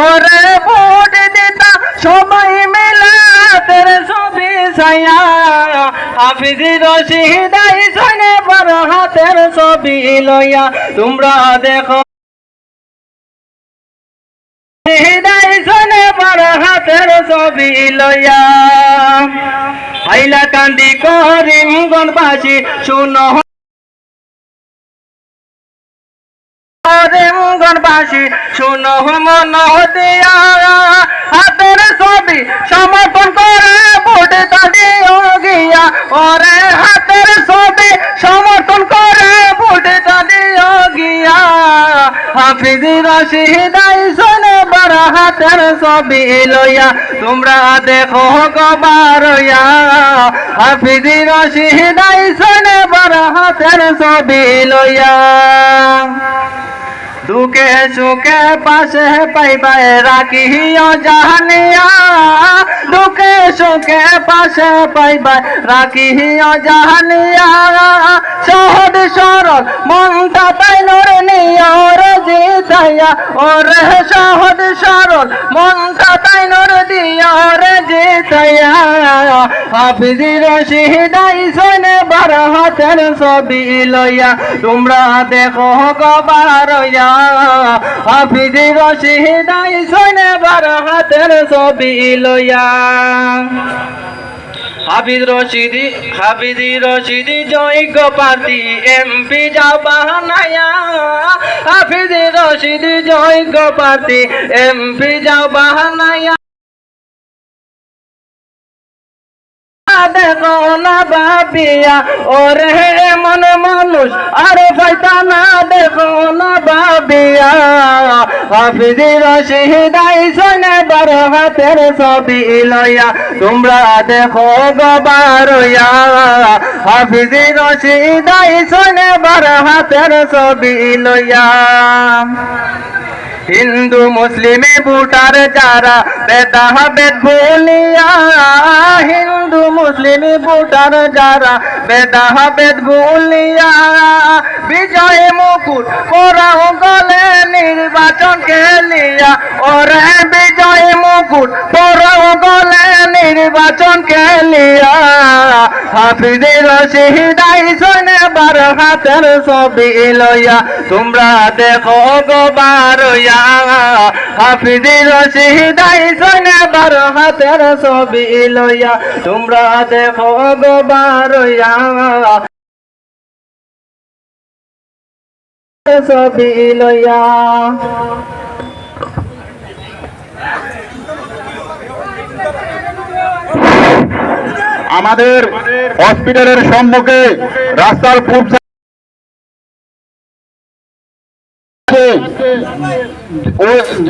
ওরে ভোট দিতা সবাই মিলে হাতের ছবি ছায়া। হাফিজি রশিদাই সনে বড় হাতের ছবি লইয়া, তোমরা দেখো। হৃদয় শোনে বড় হাতের ছবি লইয়া। হাইলা কান্দি করিম গণবাসী শুনো করিম গণবাসী, শুনো মন দিয়া। হাতের ছবি সমর্পণ করে ভোট দিও গিয়া ওরে হাতের ছবি সমর্পণ করে ভোট দিও গিয়া হাফিজি রশিদাই শোনে বড় হাতের ছবি লইয়া। তোমরা দেখো গবারয়া হাফিজি রশিদাই শোনে বড় হাতের ছবি লইয়া। দুঃখে সুখে পাশে পাইবাই রাখিও জাহানিয়া। দুকে সুখে পাশে পাইবাই রাখিও জাহানিয়া। সহজ সরল মনটা তাই নরে ওরে জিতাইয়া। ওরে সহজ সরল মনটা তাই নরে জিতাইয়া হাফিজি রশিদাই শোনে বার হাতের ছবি লইয়া। তোমরা দেখো গবারয়া হাফিজি রশিদাই শোনে বার হাতের ছবি লইয়া। হাফিজ রশিদি, হাফিজি রশিদি জৈগ পার্টি এমপি যাও বাহানায়া হাফিজি রশিদি জৈগ পার্টি এমপি যাও বাহানায়া দেখো না বাপিয়া ওরে এমন মানুষ, আর ফাইতা না দেখো না বাপিয়া হাফিজি রশিদাই শোনে বার হাতের ছবি লইয়া, তোমরা দেখো গবারয়া হাফিজি রশিদাই শোনে বার হাতের ছবি লইয়া। হিন্দু মুসলিমে ভোটার যারা, বেদা বেদ ভুলিয়া হিন্দু মুসলিমে ভোটার যারা, বেদা বেদ ভুলিয়া বিজয় মুকুট পরাও গলে নির্বাচন খেলিয়া ওরে বিজয় মুকুট পরাও গলে নির্বাচন খেলিয়া হাফিজে রশিদাই শোনে, বার হাতের ছবি লইয়া। তোমরা দেখো গো বারয়া হাফিজে রশিদাই শোনে, বার হাতের ছবি লইয়া। তোমরা দেখো গো বারয়া ছবি লইয়া। আমাদের হসপিটালের সম্মুখে রাস্তার পূর্ব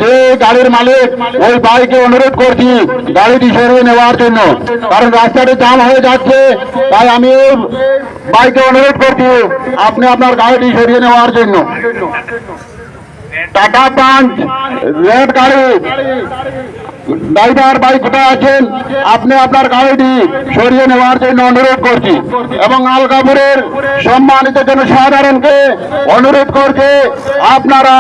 যে গাড়ির মালিক, ওই বাইকে অনুরোধ করছি, গাড়িটি সরিয়ে নেওয়ার জন্য। কারণ রাস্তাটি জাম হয়ে যাচ্ছে, তাই আমি বাইকে অনুরোধ করছি, আপনি আপনার গাড়িটি সরিয়ে নেওয়ার জন্য। টাটা পাঞ্চ রেড গাড়ি। ড্রাইভার ভাই কোথায় আছেন? আপনি আপনার গাড়িটি সরিয়ে নেওয়ার জন্য অনুরোধ করছি এবং আলকাপুরের সম্মানিত জনসাধারণকে অনুরোধ করছে, আপনারা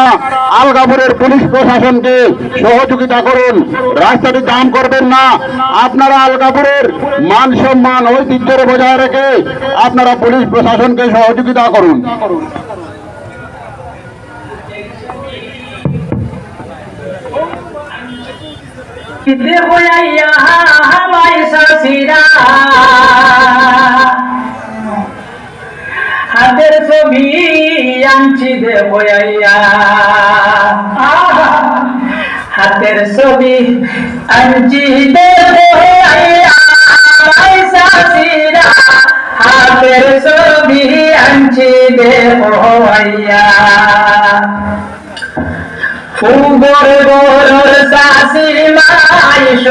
আলকাপুরের পুলিশ প্রশাসনকে সহযোগিতা করুন। রাস্তাটি জাম করবেন না। আপনারা আলকাপুরের মান সম্মান, ঐতিহ্যের বজায় রেখে আপনারা পুলিশ প্রশাসনকে সহযোগিতা করুন। দেখো আইয়া হাওয়াই সাসিরা হাতের ছবি আনছি দেখো হাতের ছবি আনছি দেখো হাতের ছবি আনছি দেখো গরর সাসি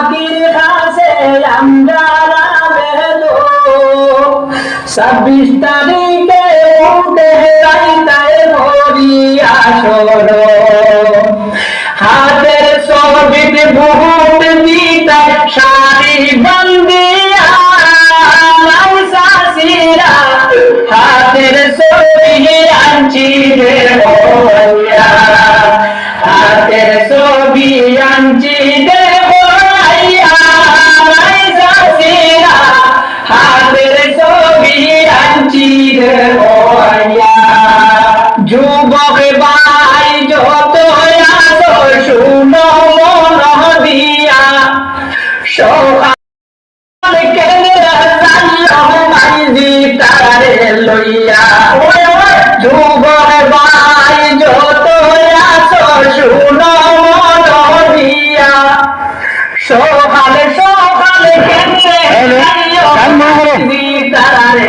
খাকির খাসে আমরা ছাব্বিশ তারিখে উঠে যাইতা করি আসর হাতের ছবিতে বহুত মিটা শাড়ি বন্দিয়া সাসিরা হাতের ছবি আনছি রে হাতের ছবি আনছি লইয়া যুবক ভাই যত শুনো মন দিয়া সকালে সকালে মাইজি তারে